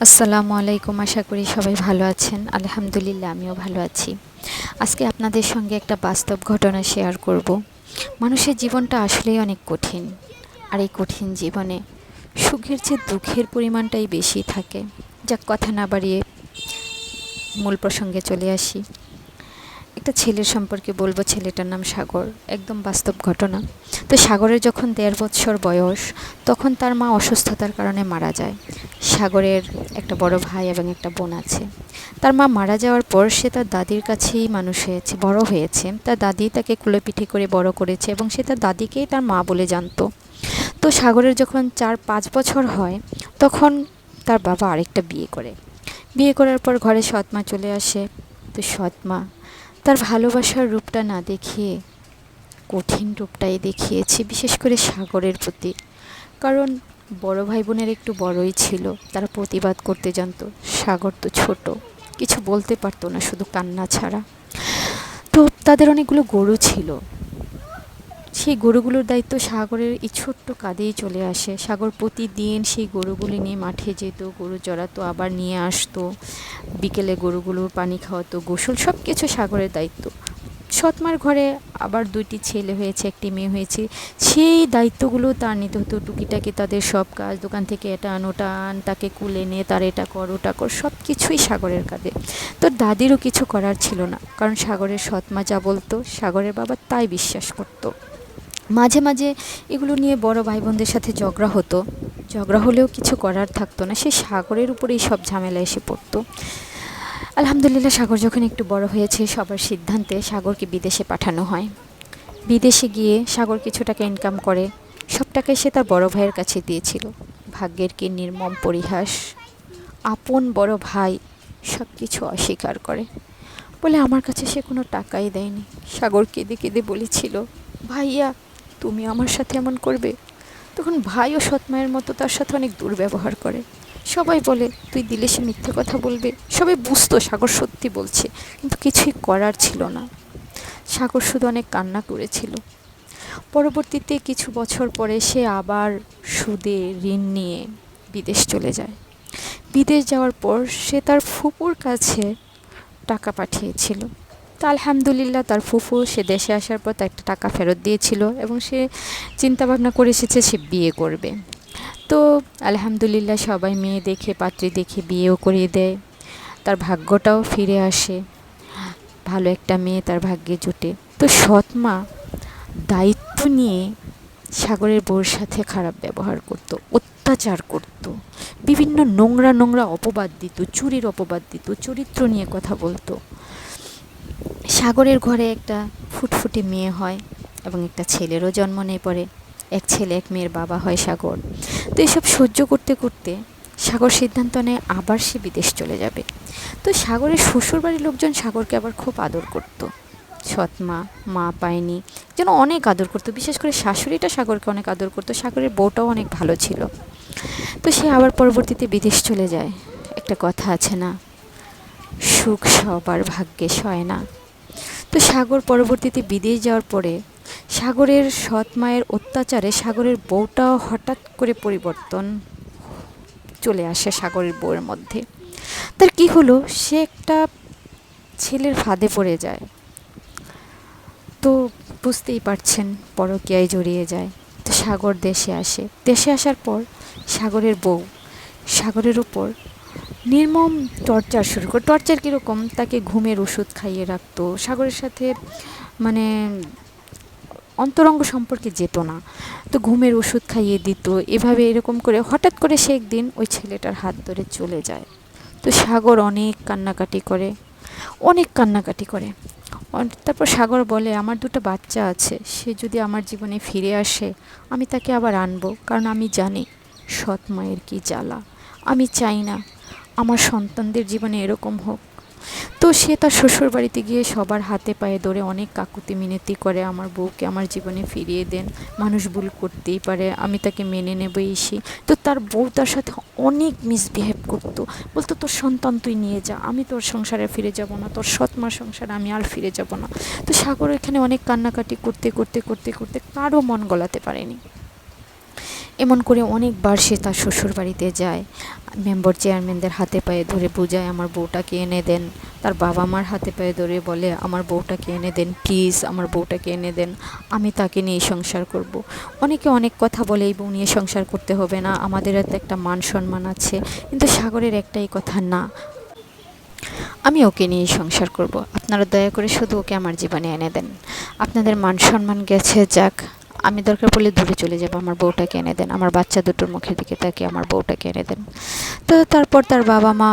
আসসালামু আলাইকুম, আশা করি সবাই ভালো আছেন। আলহামদুলিল্লাহ, আমিও ভালো আছি। আজকে আপনাদের সঙ্গে একটা বাস্তব ঘটনা শেয়ার করব। মানুষের জীবনটা আসলেই অনেক কঠিন। আর এই কঠিন জীবনে সুখের চেয়ে দুঃখের পরিমাণটাই বেশি থাকে। যাক, কথা না বাড়িয়ে মূল প্রসঙ্গে চলে আসি। একটা ছেলের সম্পর্কে বলব, ছেলেটার নাম সাগর। একদম বাস্তব ঘটনা। তো সাগরের যখন দেড় বৎসর বয়স, তখন তার মা অসুস্থতার কারণে মারা যায়। সাগরের একটা বড় ভাই এবং একটা বোন আছে। তার মা মারা যাওয়ার পর সে তার দাদির কাছেই মানুষ হয়েছে, বড় হয়েছে। তার দাদি তাকে কুলে পিঠে করে বড় করেছে এবং সে তার দাদিকেই তার মা বলে জানতো। তো সাগরের যখন চার পাঁচ বছর হয়, তখন তার বাবা আরেকটা বিয়ে করে। বিয়ে করার পর ঘরে সৎমা চলে আসে। তো সৎমা তার ভালোবাসার রূপটা না দেখিয়ে কঠিন রূপটাই দেখিয়েছে, বিশেষ করে সাগরের প্রতি। কারণ বড় ভাই বোনের একটু বড়ই ছিল, তারা প্রতিবাদ করতে জানতো, সাগর তো ছোট, কিছু বলতে পারতো না শুধু কান্না ছাড়া। তো তাদের অনেকগুলো গরু ছিল। সেই গরুগুলোর দায়িত্ব সাগরের এই ছোট্ট কাঁধেই চলে আসে। সাগর প্রতিদিন সেই গরুগুলি নিয়ে মাঠে যেত, গরু চড়াতো, আবার নিয়ে আসতো। বিকেলে গরুগুলোর পানি খাওয়াতো, গোসল সব কিছু সাগরের দায়িত্ব। সৎমার ঘরে আবার দুইটি ছেলে হয়েছে, একটি মেয়ে হয়েছে। সেই দায়িত্বগুলো তার নিতে হতো টুকিটাকি তাদের সব কাজ, দোকান থেকে এটা আন, ওটা আন, তাকে কুলে নে, তার এটা কর, ওটা কর সব কিছুই সাগরের কাঁধে তো দাদিরও কিছু করার ছিল না, কারণ সাগরের সৎমা যা বলতো, সাগরের বাবা তাই বিশ্বাস করতো। মাঝে মাঝে এগুলো নিয়ে বড় ভাই বোনদের সাথে ঝগড়া হতো। ঝগড়া হলেও কিছু করার থাকতো না, সে সাগরের উপরেই সব ঝামেলা এসে পড়তো। আলহামদুলিল্লাহ, সাগর যখন একটু বড় হয়েছে, সবার সিদ্ধান্তে সাগরকে বিদেশে পাঠানো হয়। বিদেশে গিয়ে সাগর কিছু টাকা ইনকাম করে, সব টাকাই সে তার বড় ভাইয়ের কাছে দিয়েছিল। ভাগ্যের কি নির্মম পরিহাস, আপন বড় ভাই সব কিছু অস্বীকার করে। বলে আমার কাছে সে কোনো টাকাই দেয়নি। সাগর কেঁদে কেঁদে বলেছিল, ভাইয়া, তুমি আমার সাথে এমন করবে? তখন ভাই ও সৎমায়ের মতো তার সাথে অনেক দুর্ব্যবহার করে। সবাই বলে, তুই দিলে সে মিথ্যে কথা বলবে। সবাই বুঝতো সাগর সত্যি বলছে, কিন্তু কিছুই করার ছিল না। সাগর শুধু অনেক কান্না করেছিল। পরবর্তীতে কিছু বছর পরে সে আবার সুদে ঋণ নিয়ে বিদেশ চলে যায়। বিদেশ যাওয়ার পর সে তার ফুপুর কাছে টাকা পাঠিয়েছিল। তো আলহামদুলিল্লাহ তার ফুফু সে দেশে আসার পর তার একটা টাকা ফেরত দিয়েছিল এবং সে চিন্তাভাবনা করে এসেছে সে বিয়ে করবে। তো আলহামদুলিল্লাহ সবাই মেয়ে দেখে, পাত্রী দেখে বিয়েও করিয়ে দেয়। তার ভাগ্যটাও ফিরে আসে। ভালো একটা মেয়ে তার ভাগ্যে জুটে। তো সৎ মা দায়িত্ব নিয়ে সাগরের বউর সাথে খারাপ ব্যবহার করত, অত্যাচার করত। বিভিন্ন নোংরা নোংরা অপবাদ দিত, চুরির অপবাদ দিত, চরিত্র নিয়ে কথা বলতো। সাগরের ঘরে একটা ফুটফুটে মেয়ে হয় এবং একটা ছেলেরও জন্ম নেই পরে। এক ছেলে, এক মেয়ের বাবা হয় সাগর। তো এসব সহ্য করতে করতে সাগর সিদ্ধান্ত নেয় আবার সে বিদেশ চলে যাবে। তো সাগরের শ্বশুরবাড়ির লোকজন সাগরকে আবার খুব আদর করত। সৎ মা মা পায়নি, যেন অনেক আদর করতো। বিশেষ করে শাশুড়িটা সাগরকে অনেক আদর করতো। সাগরের বউটাও অনেক ভালো ছিল। তো সে আবার পরবর্তীতে বিদেশ চলে যায়। একটা কথা আছে না, সুখ সবার ভাগ্যে সয় না। তো সাগর পরবর্তীতে বিদেশ যাওয়ার পরে সাগরের সৎ মায়ের অত্যাচারে সাগরের বউটাও হঠাৎ করে পরিবর্তন চলে আসে সাগরের বউয়ের মধ্যে। তার কি হলো? সে একটা ছেলের ফাঁদে পড়ে যায়। তো বুঝতেই পারছেন পরকীয়ায় জড়িয়ে যায়। তো সাগর দেশে আসে। দেশে আসার পর সাগরের বউ সাগরের উপর নির্মম টর্চার শুরু করে টর্চার কীরকম? তাকে ঘুমের ওষুধ খাইয়ে রাখতো। সাগরের সাথে মানে অন্তরঙ্গ সম্পর্কে যেত না। তো ঘুমের ওষুধ খাইয়ে দিত, এভাবে এরকম করে হঠাৎ করে সে একদিন ওই ছেলেটার হাত ধরে চলে যায়। তো সাগর অনেক কান্নাকাটি করে, অনেক কান্নাকাটি করে। তারপর সাগর বলে, আমার দুটো বাচ্চা আছে, সে যদি আমার জীবনে ফিরে আসে, আমি তাকে আবার আনব, কারণ আমি জানি সৎ মায়ের কী জ্বালা। আমি চাই না আমার সন্তানদের জীবনে এরকম হোক। তো সে তার শ্বশুর বাড়িতে গিয়ে সবার হাতে পায়ে ধরে অনেক কাকুতি মিনতি করে আমার বউকে আমার জীবনে ফিরিয়ে দেন। মানুষ ভুল করতেই পারে, আমি তাকে মেনে নেব এসি তো তার বউ তার সাথে অনেক মিসবিহেভ করতো। বলতো, তোর সন্তান তুই নিয়ে যা, আমি তোর সংসারে ফিরে যাব না, তোর সৎমার সংসারে আমি আর ফিরে যাব না। তো সাগর এখানে অনেক কান্নাকাটি করতে করতে করতে করতে কারও মন গলাতে পারেনি। এমন করে অনেকবার সে তার শ্বশুর বাড়িতে যায়। মেম্বার চেয়ারম্যানদের হাতে পায়ে ধরে বোঝায়, আমার বউটাকে এনে দেন। তার বাবা মার হাতে পায়ে ধরে বলে, আমার বউটাকে এনে দেন, প্লিজ, আমার বউটাকে এনে দেন। আমি তাকে নিয়ে সংসার করব। অনেকে অনেক কথা বলে, এই বউ নিয়ে সংসার করতে হবে না, আমাদের হাতে একটা মান সম্মান আছে। কিন্তু সাগরের একটাই কথা, না, আমি ওকে নিয়েই সংসার করব। আপনারা দয়া করে শুধু ওকে আমার জীবনে এনে দেন। আপনাদের মান সম্মান গেছে, যাক। আমি দরকার পড়লে দূরে চলে যাব, আমার বউটাকে এনে দেন, আমার বাচ্চা দুটোর মুখের দিকে তাকে আমার বউটাকে এনে দেন। তো তারপর তার বাবা মা,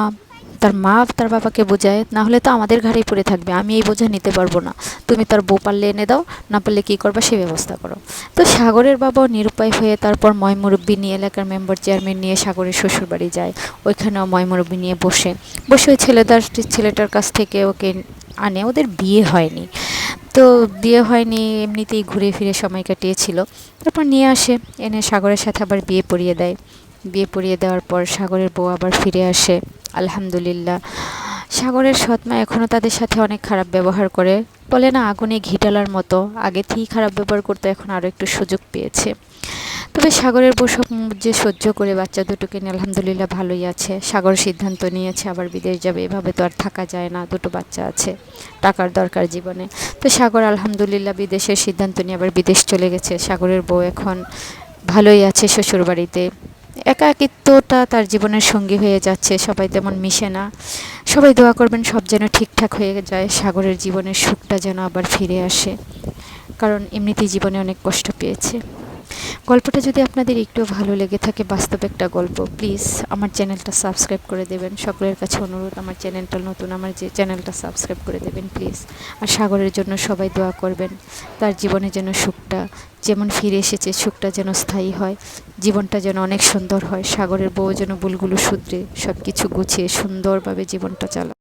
তার মা তার বাবাকে বোঝায়, না হলে তো আমাদের ঘাড়েই পড়ে থাকবে, আমি এই বোঝা নিতে পারব না। তুমি তার বউ পারলে এনে দাও, না পারলে কী করবা সে ব্যবস্থা করো। তো সাগরের বাবাও নিরুপায় হয়ে তারপর ময়মুরব্বী নিয়ে এলাকার মেম্বার চেয়ারম্যান নিয়ে সাগরের শ্বশুরবাড়ি যায়। ওইখানেও ময়মুরব্বী নিয়ে বসে। বসে ওই ছেলেটার ছেলেটার কাছ থেকে ওকে আনে, ওদের বিয়ে হয়নি। তো বিয়ে হয়নি, এমনিতেই ঘুরে ফিরে সময় কাটিয়েছিল। তারপর নিয়ে আসে, এনে সাগরের সাথে আবার বিয়ে পড়িয়ে দেয়। বিয়ে পড়িয়ে দেওয়ার পর সাগরের বউ আবার ফিরে আসে, আলহামদুলিল্লাহ। সাগরের সৎমা এখনও তাদের সাথে অনেক খারাপ ব্যবহার করে। বলে না, আগুনে ঘিটালার মতো। আগে থেকেই খারাপ ব্যবহার করতে, এখন আরও একটু সুযোগ পেয়েছে। তবে সাগরের বউ সব যে সহ্য করে বাচ্চা দুটোকে নিয়ে আলহামদুলিল্লাহ ভালোই আছে। সাগর সিদ্ধান্ত নিয়েছে, আবার বিদেশ যাবে। এভাবে তো আর থাকা যায় না, দুটো বাচ্চা আছে, টাকার দরকার জীবনে। তো সাগর আলহামদুলিল্লাহ বিদেশের সিদ্ধান্ত নিয়ে আবার বিদেশ চলে গেছে। সাগরের বউ এখন ভালোই আছে শ্বশুরবাড়িতে। একাকিত্বটা তার জীবনের সঙ্গী হয়ে যাচ্ছে, সবাই তেমন মিশে না। সবাই দোয়া করবেন সব যেন ঠিকঠাক হয়ে যায়, সাগরের জীবনের সুখটা যেন আবার ফিরে আসে। কারণ এমনিতেই জীবনে অনেক কষ্ট পেয়েছে। গল্পটা যদি আপনাদের একটু ভালো লেগে থাকে, বাস্তব একটা গল্প প্লিজ আমার চ্যানেলটা সাবস্ক্রাইব করে দেবেন। সকলের কাছে অনুরোধ, আমার চ্যানেলটা নতুন, আমার যে চ্যানেলটা সাবস্ক্রাইব করে দেবেন প্লিজ আর সাগরের জন্য সবাই দোয়া করবেন, তার জীবনে যেন সুখটা যেমন ফিরে এসেছে, সুখটা যেন স্থায়ী হয়, জীবনটা যেন অনেক সুন্দর হয়, সাগরের বউ যেন ভুলগুলো শুধরে সব কিছু গুছিয়ে সুন্দরভাবে জীবনটা চালা